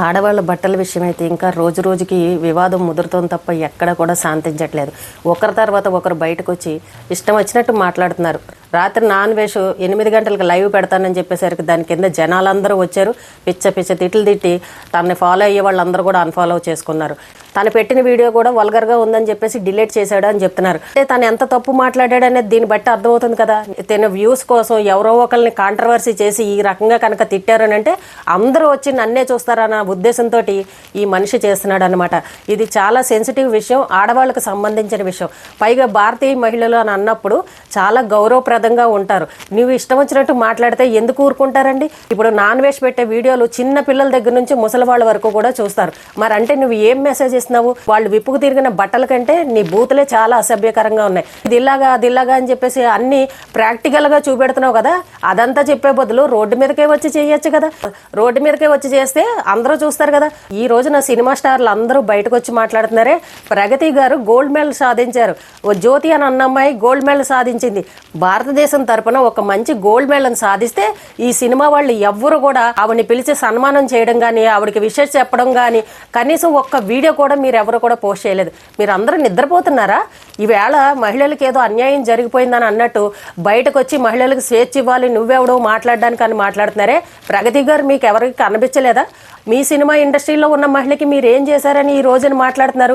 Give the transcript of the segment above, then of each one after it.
ఆడవాళ్ళ బట్టల విషయం అయితే ఇంకా రోజు రోజుకి వివాదం ముదురుతోంది తప్ప ఎక్కడ కూడా శాంతించట్లేదు. ఒకరి తర్వాత ఒకరు బయటకు వచ్చి ఇష్టం వచ్చినట్టు మాట్లాడుతున్నారు. రాత్రి నాన్ వేష్ ఎనిమిది గంటలకు లైవ్ పెడతానని చెప్పేసరికి దాని కింద జనాలందరూ వచ్చారు. పిచ్చ పిచ్చ తిట్లు తిట్టి తనని ఫాలో అయ్యే వాళ్ళందరూ కూడా అన్ఫాలో చేసుకున్నారు. తను పెట్టిన వీడియో కూడా వల్గర్గా ఉందని చెప్పేసి డిలీట్ చేశాడు అని చెప్తున్నారు. అంటే తను ఎంత తప్పు మాట్లాడాడు అనేది దీన్ని బట్టి అర్థమవుతుంది కదా. తన వ్యూస్ కోసం ఎవరో ఒకరిని కాంట్రవర్సీ చేసి ఈ రకంగా కనుక తిట్టారని అంటే అందరూ వచ్చి నన్నే చూస్తారన్న ఉద్దేశంతో ఈ మనిషి చేస్తున్నాడు అనమాట ఇది చాలా సెన్సిటివ్ విషయం ఆడవాళ్ళకు సంబంధించిన విషయం. పైగా భారతీయ మహిళలు అని అన్నప్పుడు చాలా గౌరవప్రదంగా ఉంటారు. నువ్వు ఇష్టం వచ్చినట్టు మాట్లాడితే ఎందుకు ఊరుకుంటారండి? ఇప్పుడు నాన్ వెజ్ పెట్టే వీడియోలు చిన్న పిల్లల దగ్గర నుంచి ముసలి వాళ్ళ వరకు కూడా చూస్తారు. మరి అంటే నువ్వు ఏం మెసేజ్ చేస్తున్నావు? వాళ్ళు విప్పుకు తిరిగిన బట్టల కంటే నీ బూతులే చాలా అసభ్యకరంగా ఉన్నాయి. ఇది ఇలాగా అది ఇలాగా అని చెప్పేసి అన్ని ప్రాక్టికల్గా చూపెడుతున్నావు కదా? అదంతా చెప్పే బదులు రోడ్డు మీదకే వచ్చి చేయొచ్చు కదా? రోడ్డు మీదకే వచ్చి చేస్తే అందరూ చూస్తారు కదా? ఈ రోజున సినిమా స్టార్లు అందరూ బయటకు వచ్చి మాట్లాడుతున్నారే. ప్రగతి గారు గోల్డ్ మెడల్ సాధించారు. ఓ జ్యోతి అని అన్న అమ్మాయి గోల్డ్ మెడల్ సాధించింది. భారతదేశం తరపున ఒక మంచి గోల్డ్ మెడల్ని సాధిస్తే ఈ సినిమా వాళ్ళు ఎవ్వరు కూడా ఆవిడని పిలిచి సన్మానం చేయడం కానీ ఆవిడకి విషయం చెప్పడం కానీ కనీసం ఒక్క వీడియో కూడా మీరు ఎవరు కూడా పోస్ట్ చేయలేదు. మీరు అందరూ నిద్రపోతున్నారా? ఈవేళ మహిళలకు ఏదో అన్యాయం జరిగిపోయిందని అన్నట్టు బయటకు వచ్చి మహిళలకు స్వేచ్ఛ ఇవ్వాలి నువ్వెవడో మాట్లాడడానికి అని మాట్లాడుతున్నారే? ప్రగతి గారు మీకు ఎవరికి కనిపించలేదా? మీ సినిమా ఇండస్ట్రీలో ఉన్న మహిళకి మీరు ఏం చేశారని ఈ రోజున మాట్లాడుతున్నారు.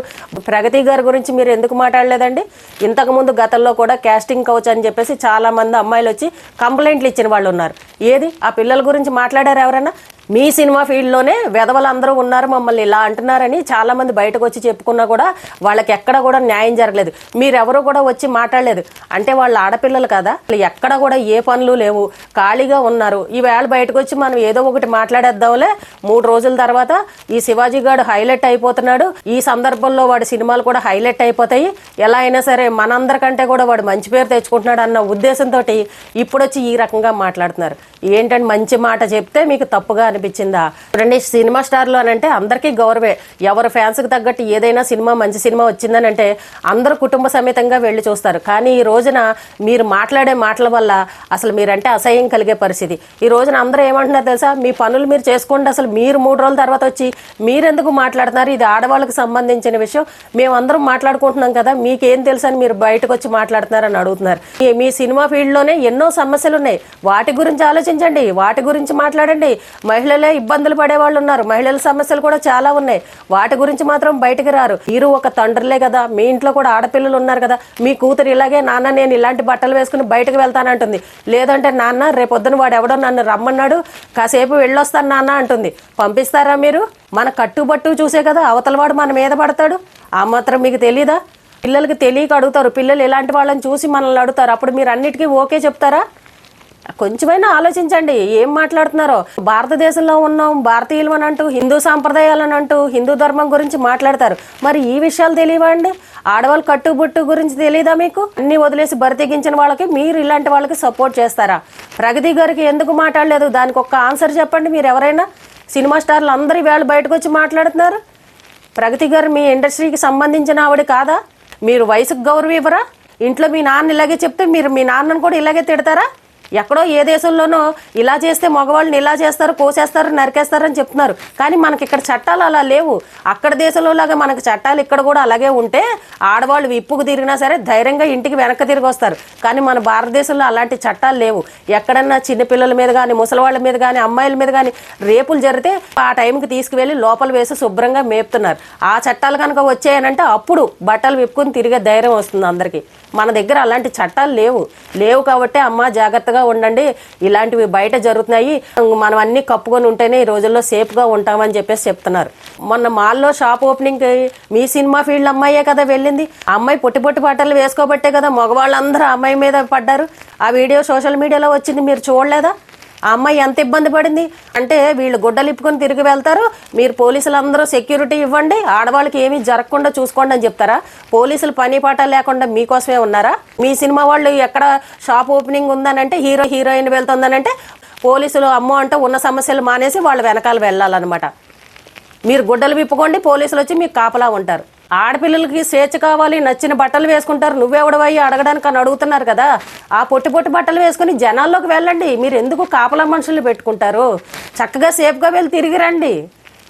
ప్రగతి గారి గురించి మీరు ఎందుకు మాట్లాడలేదండి? ఇంతకుముందు గతంలో కూడా క్యాస్టింగ్ కౌచ్ అని చెప్పేసి చాలామంది అమ్మాయిలు వచ్చి కంప్లైంట్లు ఇచ్చిన వాళ్ళు ఉన్నారు ఏది? ఆ పిల్లల గురించి మాట్లాడారు ఎవరైనా మీ సినిమా ఫీల్డ్లోనే వెధవలందరూ ఉన్నారు మమ్మల్ని ఇలా అంటున్నారని చాలామంది బయటకు వచ్చి చెప్పుకున్నా కూడా వాళ్ళకి ఎక్కడ కూడా న్యాయం జరగలేదు. మీరెవరూ కూడా వచ్చి మాట్లాడలేదు. అంటే వాళ్ళు ఆడపిల్లలు కదా ఎక్కడ కూడా ఏ పనులు లేవు. ఖాళీగా ఉన్నారు. ఈవేళ బయటకు వచ్చి మనం ఏదో ఒకటి మాట్లాడేద్దాంలే. మూడు రోజుల తర్వాత ఈ శివాజీ గారు హైలైట్ అయిపోతున్నాడు. ఈ సందర్భంలో వాడి సినిమాలు కూడా హైలైట్ అయిపోతాయి. ఎలా అయినా సరే మనందరికంటే కూడా వాడు మంచి పేరు తెచ్చుకుంటున్నాడు అన్న ఉద్దేశంతో ఇప్పుడొచ్చి ఈ రకంగా మాట్లాడుతున్నారు. ఏంటంటే మంచి మాట చెప్తే మీకు తప్పుగా అనిపించిందా చూడండి సినిమా స్టార్లు అని అంటే అందరికీ గౌరవే. ఎవరి ఫ్యాన్స్కి తగ్గట్టు ఏదైనా సినిమా మంచి సినిమా వచ్చిందని అంటే అందరూ కుటుంబ సమేతంగా వెళ్ళి చూస్తారు. కానీ ఈ రోజున మీరు మాట్లాడే మాటల వల్ల అసలు మీరంటే అసహ్యం కలిగే పరిస్థితి. ఈ రోజున అందరూ ఏమంటున్నారు తెలుసా? మీ పనులు మీరు చేసుకోండి అసలు మీరు మూడు రోజుల తర్వాత వచ్చి మీరెందుకు మాట్లాడుతున్నారు? ఇది ఆడవాళ్ళకి సంబంధించిన విషయం. మేమందరం మాట్లాడుకుంటున్నాం కదా మీకేం తెలుసు అని మీరు బయటకు వచ్చి మాట్లాడుతున్నారని అడుగుతున్నారు. ఈ- మీ సినిమా ఫీల్డ్లోనే ఎన్నో సమస్యలు ఉన్నాయి వాటి గురించి ఆలోచించండి వాటి గురించి మాట్లాడండి. మహిళ మహిళలే ఇబ్బందులు పడే వాళ్ళు ఉన్నారు. మహిళల సమస్యలు కూడా చాలా ఉన్నాయి. వాటి గురించి మాత్రం బయటకు రారు. మీరు ఒక తండ్రులే కదా. మీ ఇంట్లో కూడా ఆడపిల్లలు ఉన్నారు కదా. మీ కూతురు ఇలాగే నాన్న నేను ఇలాంటి బట్టలు వేసుకుని బయటకు వెళ్తానంటుంది లేదంటే నాన్న రేపొద్దున వాడు ఎవడో నన్ను రమ్మన్నాడు. కాసేపు వెళ్ళొస్తాను నాన్న అంటుంది. పంపిస్తారా మీరు? మన కట్టుబట్టు చూసే కదా అవతలవాడు మన మీద పడతాడు. ఆ మాత్రం మీకు తెలీదా? పిల్లలకి తెలియక అడుగుతారు. పిల్లలు ఇలాంటి వాళ్ళని చూసి మనల్ని అడుగుతారు. అప్పుడు మీరు అన్నిటికీ ఓకే చెప్తారా? కొంచెమైనా ఆలోచించండి. ఏం మాట్లాడుతున్నారో? భారతదేశంలో ఉన్నాం భారతీయులు అని అంటూ హిందూ సాంప్రదాయాలను అంటూ హిందూ ధర్మం గురించి మాట్లాడతారు. మరి ఈ విషయాలు తెలియవండి? ఆడవాళ్ళు కట్టుబుట్టు గురించి తెలియదా మీకు? అన్ని వదిలేసి బరితెగించిన వాళ్ళకి మీరు ఇలాంటి వాళ్ళకి సపోర్ట్ చేస్తారా? ప్రగతి గారికి ఎందుకు మాట్లాడలేదు? దానికి ఒక్క ఆన్సర్ చెప్పండి మీరు ఎవరైనా. సినిమా స్టార్లు అందరూ వేళ బయటకు వచ్చి మాట్లాడుతున్నారు. ప్రగతి గారు మీ ఇండస్ట్రీకి సంబంధించిన ఆవిడ కాదా? మీరు వయసుకు గౌరవం ఇవ్వరా? ఇంట్లో మీ నాన్న ఇలాగే చెప్తే మీరు మీ నాన్నను కూడా ఇలాగే తిడతారా? ఎక్కడో ఏ దేశంలోనో ఇలా చేస్తే మగవాళ్ళని ఇలా చేస్తారు కోసేస్తారు నరికేస్తారు అని చెప్తున్నారు. కానీ మనకి ఇక్కడ చట్టాలు అలా లేవు. అక్కడ దేశంలో లాగా మనకి చట్టాలు ఇక్కడ కూడా అలాగే ఉంటే ఆడవాళ్ళు విప్పుకు తిరిగినా సరే ధైర్యంగా ఇంటికి వెనక్కి తిరిగి వస్తారు. కానీ మన భారతదేశంలో అలాంటి చట్టాలు లేవు. ఎక్కడన్నా చిన్నపిల్లల మీద కానీ ముసలివాళ్ళ మీద కానీ అమ్మాయిల మీద కానీ రేపులు జరిగితే ఆ టైంకి తీసుకువెళ్ళి లోపల వేసి శుభ్రంగా మేపుతున్నారు. ఆ చట్టాలు కనుక వచ్చాయనంటే అప్పుడు బట్టలు విప్పుకుని తిరిగే ధైర్యం వస్తుంది అందరికీ. మన దగ్గర అలాంటి చట్టాలు లేవు. లేవు కాబట్టి అమ్మ జాగ్రత్తగా ఉండండి. ఇలాంటివి బయట జరుగుతున్నాయి. మనం అన్ని కప్పుకొని ఉంటేనే ఈ రోజుల్లో సేఫ్గా ఉంటామని చెప్పేసి చెప్తున్నారు. మొన్న మాల్లో షాప్ ఓపెనింగ్ మీ సినిమా ఫీల్డ్ అమ్మాయే కదా వెళ్ళింది. అమ్మాయి పొట్టి పొట్టి బట్టలు వేసుకోబట్టే కదా మగవాళ్ళందరూ అమ్మాయి మీద పడ్డారు. ఆ వీడియో సోషల్ మీడియాలో వచ్చింది. మీరు చూడలేదా? ఆ అమ్మాయి ఎంత ఇబ్బంది పడింది? అంటే వీళ్ళు గుడ్డలు ఇప్పుకొని తిరిగి వెళ్తారు. మీరు పోలీసులు అందరూ సెక్యూరిటీ ఇవ్వండి. ఆడవాళ్ళకి ఏమీ జరగకుండా చూసుకోండి అని చెప్తారా? పోలీసులు పని పాట లేకుండా మీకోసమే ఉన్నారా? మీ సినిమా వాళ్ళు ఎక్కడ షాప్ ఓపెనింగ్ ఉందనంటే హీరో హీరోయిన్ వెళ్తుందనంటే పోలీసులు అమ్మో అంటే ఉన్న సమస్యలు మానేసి వాళ్ళ వెనకాల వెళ్ళాలన్నమాట. మీరు గుడ్డలు విప్పుకోండి పోలీసులు వచ్చి మీకు కాపలా ఉంటారు. ఆడపిల్లలకి స్వేచ్ఛ కావాలి నచ్చిన బట్టలు వేసుకుంటారు. నువ్వెవడవయ్యి అడగడానికి అని అడుగుతున్నారు కదా. ఆ పొట్టి పొట్టి బట్టలు వేసుకుని జనాల్లోకి వెళ్ళండి. మీరు ఎందుకు కాపలా మనుషులు పెట్టుకుంటారు? చక్కగా సేఫ్గా వెళ్ళి తిరిగి రండి.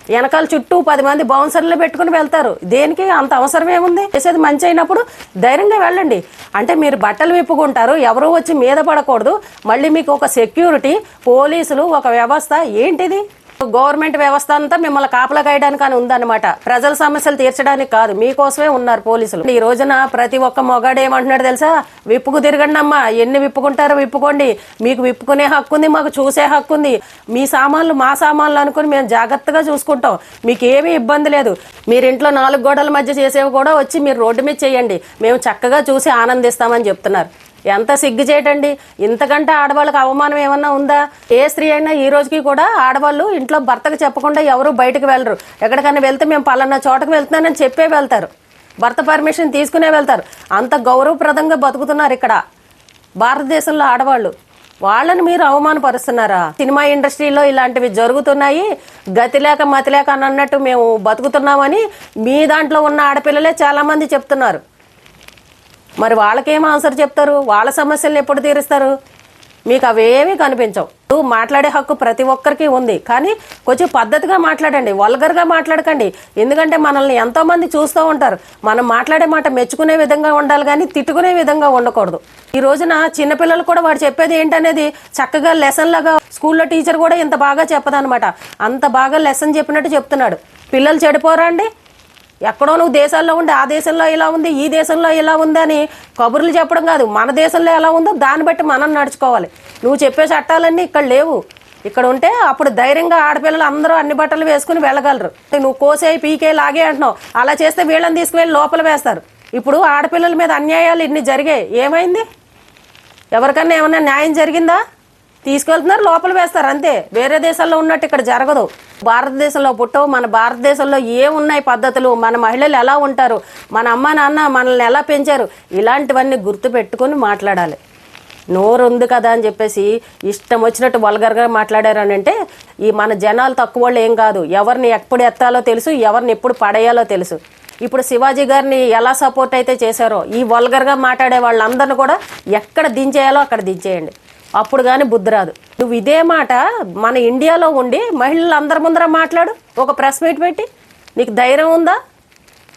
వెనకాల చుట్టూ పది మంది బౌన్సర్లు పెట్టుకుని వెళ్తారు. దేనికి? అంత అవసరం ఏముంది? చేసేది మంచి అయినప్పుడు ధైర్యంగా వెళ్ళండి. అంటే మీరు బట్టలు విప్పుకుంటారు ఎవరు వచ్చి మీద పడకూడదు. మళ్ళీ మీకు ఒక సెక్యూరిటీ పోలీసులు ఒక వ్యవస్థ ఏంటిది? గవర్నమెంట్ వ్యవస్థ అంతా మిమ్మల్ని కాపలా కాయడానికి అని ఉందన్నమాట. ప్రజల సమస్యలు తీర్చడానికి కాదు మీకోసమే ఉన్నారు పోలీసులు. ఈ రోజున ప్రతి ఒక్క మొగాడు ఏమంటున్నాడు తెలుసా? విప్పుకు తిరగండి అమ్మా ఎన్ని విప్పుకుంటారో విప్పుకోండి. మీకు విప్పుకునే హక్కు ఉంది మాకు చూసే హక్కు ఉంది. మీ సామాన్లు మా సామాన్లు అనుకుని మేము జాగ్రత్తగా చూసుకుంటాం. మీకు ఏమీ ఇబ్బంది లేదు. మీరు ఇంట్లో నాలుగు గోడల మధ్య చేసేవి కూడా వచ్చి మీరు రోడ్డు మీద చేయండి. మేము చక్కగా చూసి ఆనందిస్తామని చెప్తున్నారు. ఎంత సిగ్గు చేయటండి ఇంతకంటే ఆడవాళ్ళకి అవమానం ఏమన్నా ఉందా? ఏ స్త్రీ అయినా ఈ రోజుకి కూడా ఆడవాళ్ళు ఇంట్లో భర్తకు చెప్పకుండా ఎవరు బయటకు వెళ్ళరు. ఎక్కడికైనా వెళ్తే మేము పలానా చోటకు వెళ్తున్నానని చెప్పే వెళ్తారు. భర్త పర్మిషన్ తీసుకునే వెళ్తారు. అంత గౌరవప్రదంగా బతుకుతున్నారు ఇక్కడ భారతదేశంలో ఆడవాళ్ళు. వాళ్ళని మీరు అవమానపరుస్తున్నారా? సినిమా ఇండస్ట్రీలో ఇలాంటివి జరుగుతున్నాయి. గతి లేక మతి లేక అని అన్నట్టు మేము బతుకుతున్నామని మీ దాంట్లో ఉన్న ఆడపిల్లలే చాలామంది చెప్తున్నారు. మరి వాళ్ళకేం ఆన్సర్ చెప్తారు? వాళ్ళ సమస్యలను ఎప్పుడు తీరుస్తారు? మీకు అవేమీ కనిపించవు. నువ్వు మాట్లాడే హక్కు ప్రతి ఒక్కరికి ఉంది. కానీ కొంచెం పద్ధతిగా మాట్లాడండి. వల్గర్గా మాట్లాడకండి. ఎందుకంటే మనల్ని ఎంతోమంది చూస్తూ ఉంటారు. మనం మాట్లాడే మాట మెచ్చుకునే విధంగా ఉండాలి కానీ తిట్టుకునే విధంగా ఉండకూడదు. ఈ రోజున చిన్నపిల్లలు కూడా వాడు చెప్పేది ఏంటనేది చక్కగా లెసన్ లాగా స్కూల్లో టీచర్ కూడా ఇంత బాగా చెప్పదనమాట. అంత బాగా లెసన్ చెప్పినట్టు చెప్తున్నాడు. పిల్లలు చెడిపోరా అండి? ఎక్కడో నువ్వు దేశాల్లో ఉండి ఆ దేశంలో ఇలా ఉంది ఈ దేశంలో ఇలా ఉంది అని కబుర్లు చెప్పడం కాదు. మన దేశంలో ఎలా ఉందో దాన్ని బట్టి మనం నడుచుకోవాలి. నువ్వు చెప్పే చట్టాలన్నీ ఇక్కడ లేవు. ఇక్కడ ఉంటే అప్పుడు ధైర్యంగా ఆడపిల్లలు అందరూ అన్ని బట్టలు వేసుకుని వెళ్ళగలరు. నువ్వు కోసే పీకే లాగే అంటున్నావు. అలా చేస్తే వీళ్ళని తీసుకువెళ్ళి లోపల వేస్తారు. ఇప్పుడు ఆడపిల్లల మీద అన్యాయాలు ఇన్ని జరిగాయి. ఏమైంది? ఎవరికన్నా ఏమైనా న్యాయం జరిగిందా? తీసుకెళ్తున్నారు లోపల వేస్తారు అంతే. వేరే దేశాల్లో ఉన్నట్టు ఇక్కడ జరగదు. భారతదేశంలో పుట్టవు మన భారతదేశంలో ఏమున్నాయి పద్ధతులు మన మహిళలు ఎలా ఉంటారు మన అమ్మ నాన్న మనల్ని ఎలా పెంచారు ఇలాంటివన్నీ గుర్తు పెట్టుకొని మాట్లాడాలి. నోరు ఉంది కదా అని చెప్పేసి ఇష్టం వచ్చినట్టు వల్గర్గా మాట్లాడారు అని అంటే ఈ మన జనాలు తక్కువ వాళ్ళు ఏం కాదు. ఎవరిని ఎప్పుడు ఎత్తాలో తెలుసు ఎవరిని ఎప్పుడు పడేయాలో తెలుసు. ఇప్పుడు శివాజీ గారిని ఎలా సపోర్ట్ అయితే చేశారో ఈ వల్గర్గా మాట్లాడే వాళ్ళందరిని కూడా ఎక్కడ దించేయాలో అక్కడ దించేయండి. అప్పుడు కానీ బుద్ధి రాదు. నువ్వు ఇదే మాట మన ఇండియాలో ఉండి మహిళలు అందరి ముందర మాట్లాడు. ఒక ప్రెస్ మీట్ పెట్టి నీకు ధైర్యం ఉందా?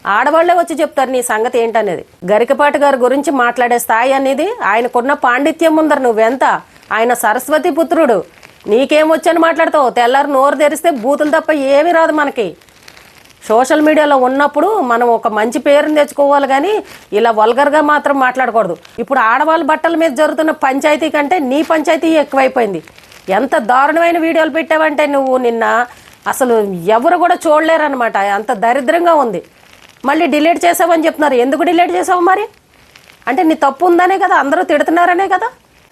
ఆడవాళ్ళే వచ్చి చెప్తారు నీ సంగతి ఏంటనేది. గరికపాటి గారి గురించి మాట్లాడే స్థాయి అనేది ఆయనకున్న పాండిత్యం ముందర నువ్వెంత? ఆయన సరస్వతి పుత్రుడు. నీకేమొచ్చని మాట్లాడతావు? తెల్లారి నోరు తెరిస్తే బూతులు తప్ప ఏమీ రాదు మనకి. సోషల్ మీడియాలో ఉన్నప్పుడు మనం ఒక మంచి పేరుని తెచ్చుకోవాలి కానీ ఇలా వల్గర్గా మాత్రం మాట్లాడకూడదు. ఇప్పుడు ఆడవాళ్ళ బట్టల మీద జరుగుతున్న పంచాయతీ కంటే నీ పంచాయతీ ఎక్కువైపోయింది. ఎంత దారుణమైన వీడియోలు పెట్టావంటే నువ్వు నిన్న అసలు ఎవరు కూడా చూడలేరనమాట అంత దరిద్రంగా ఉంది. మళ్ళీ డిలీట్ చేసావని చెప్తున్నారు. ఎందుకు డిలీట్ చేసావు మరి? అంటే నీ తప్పు ఉందనే కదా అందరూ తిడుతున్నారనే కదా.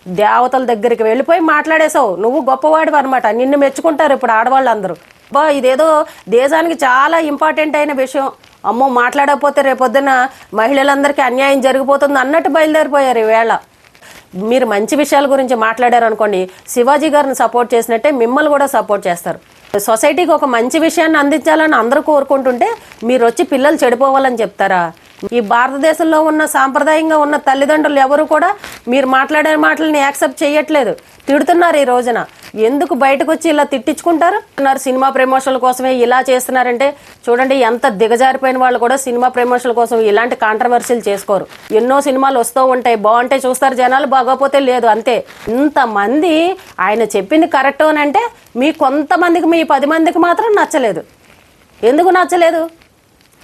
దేవతల దగ్గరికి వెళ్ళిపోయి మాట్లాడేసావు నువ్వు గొప్పవాడివి అనమాట నిన్ను మెచ్చుకుంటారు ఇప్పుడు ఆడవాళ్ళు అందరూ బా ఇదేదో దేశానికి చాలా ఇంపార్టెంట్ అయిన విషయం. అమ్మో మాట్లాడకపోతే రేపొద్దున మహిళలందరికీ అన్యాయం జరిగిపోతుంది అన్నట్టు బయలుదేరిపోయారు ఈవేళ. మీరు మంచి విషయాల గురించి మాట్లాడారు అనుకోండి శివాజీ గారిని సపోర్ట్ చేసినట్టే మిమ్మల్ని కూడా సపోర్ట్ చేస్తారు. సొసైటీకి ఒక మంచి విషయాన్ని అందించాలని అందరూ కోరుకుంటుంటే మీరు వచ్చి పిల్లలు చెడిపోవాలని చెప్తారా? ఈ భారతదేశంలో ఉన్న సాంప్రదాయంగా ఉన్న తల్లిదండ్రులు ఎవరు కూడా మీరు మాట్లాడే మాటలని యాక్సెప్ట్ చేయట్లేదు. తిడుతున్నారు ఈ రోజున. ఎందుకు బయటకు వచ్చి ఇలా తిట్టించుకుంటారు? అన్నారు సినిమా ప్రమోషన్ల కోసమే ఇలా చేస్తున్నారంటే చూడండి ఎంత దిగజారిపోయిన వాళ్ళు కూడా సినిమా ప్రమోషన్ల కోసం ఇలాంటి కాంట్రవర్సీలు చేసుకోరు. ఎన్నో సినిమాలు వస్తూ ఉంటాయి. బాగుంటాయి చూస్తారు జనాలు బాగోపోతే లేదు. అంతే. ఇంతమంది ఆయన చెప్పింది కరెక్ట్ అని అంటే మీ కొంతమందికి మీ పది మందికి మాత్రం నచ్చలేదు. ఎందుకు నచ్చలేదు?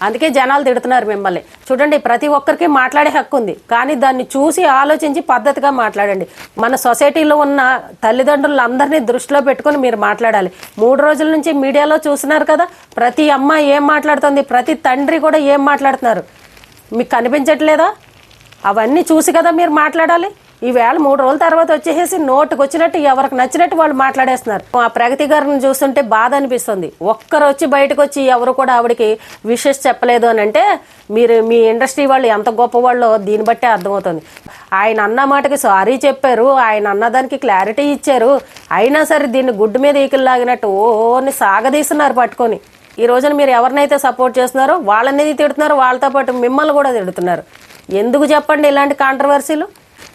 అందుకే జనాలు తిడుతున్నారు మిమ్మల్ని. చూడండి ప్రతి ఒక్కరికి మాట్లాడే హక్కు ఉంది. కానీ దాన్ని చూసి ఆలోచించి పద్ధతిగా మాట్లాడండి. మన సొసైటీలో ఉన్న తల్లిదండ్రులందరినీ దృష్టిలో పెట్టుకొని మీరు మాట్లాడాలి. మూడు రోజుల నుంచి మీడియాలో చూస్తున్నారు కదా ప్రతి అమ్మ ఏం మాట్లాడుతుంది ప్రతి తండ్రి కూడా ఏం మాట్లాడుతున్నారు? మీకు కనిపించట్లేదా? అవన్నీ చూసి కదా మీరు మాట్లాడాలి. ఈవేళ మూడు రోజుల తర్వాత వచ్చేసి నోటుకు వచ్చినట్టు ఎవరికి నచ్చినట్టు వాళ్ళు మాట్లాడేస్తున్నారు. ఆ ప్రగతి గారిని చూస్తుంటే బాధ అనిపిస్తుంది. ఒక్కరు వచ్చి బయటకు వచ్చి ఎవరు కూడా ఆవిడకి విషెస్ చెప్పలేదు అని అంటే మీరు మీ ఇండస్ట్రీ వాళ్ళు ఎంత గొప్ప వాళ్ళో దీన్ని బట్టే అర్థమవుతుంది. ఆయన అన్న మాటకి సారీ చెప్పారు. ఆయన అన్నదానికి క్లారిటీ ఇచ్చారు. అయినా సరే దీన్ని గుడ్డు మీద ఈకలు లాగినట్టు ఓని సాగదీస్తున్నారు పట్టుకొని. ఈ రోజున మీరు ఎవరినైతే సపోర్ట్ చేస్తున్నారో వాళ్ళనేది తిడుతున్నారు వాళ్ళతో పాటు మిమ్మల్ని కూడా తిడుతున్నారు. ఎందుకు చెప్పండి ఇలాంటి కాంట్రవర్సీలు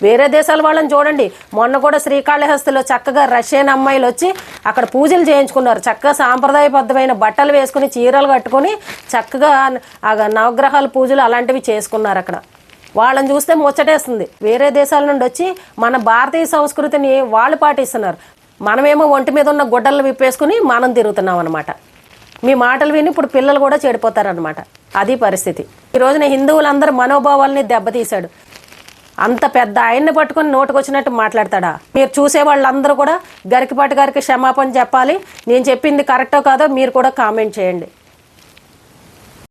వేరే దేశాల వాళ్ళని చూడండి. మొన్న కూడా శ్రీకాళహస్తిలో చక్కగా రష్యన్ అమ్మాయిలు వచ్చి అక్కడ పూజలు చేయించుకున్నారు. చక్కగా సాంప్రదాయబద్ధమైన బట్టలు వేసుకుని చీరలు కట్టుకొని చక్కగా నవగ్రహాల పూజలు అలాంటివి చేసుకున్నారు అక్కడ. వాళ్ళని చూస్తే ముచ్చటేస్తుంది. వేరే దేశాల నుండి వచ్చి మన భారతీయ సంస్కృతిని వాళ్ళు పాటిస్తున్నారు. మనమేమో ఒంటి మీద ఉన్న గుడ్డలు విప్పేసుకుని మనం తిరుగుతున్నాం అనమాట మీ మాటలు విని ఇప్పుడు పిల్లలు కూడా చెడిపోతారనమాట అది పరిస్థితి. ఈ రోజున హిందువులందరూ మనోభావాల్ని దెబ్బతీశాడు. అంత పెద్ద ఆయన్ని పట్టుకొని నోటుకొచ్చినట్టు మాట్లాడతాడా? మీరు చూసే వాళ్ళందరూ కూడా గరికిపాటి గారికి క్షమాపణ చెప్పాలి. నేను చెప్పింది కరెక్టో కాదో మీరు కూడా కామెంట్ చేయండి.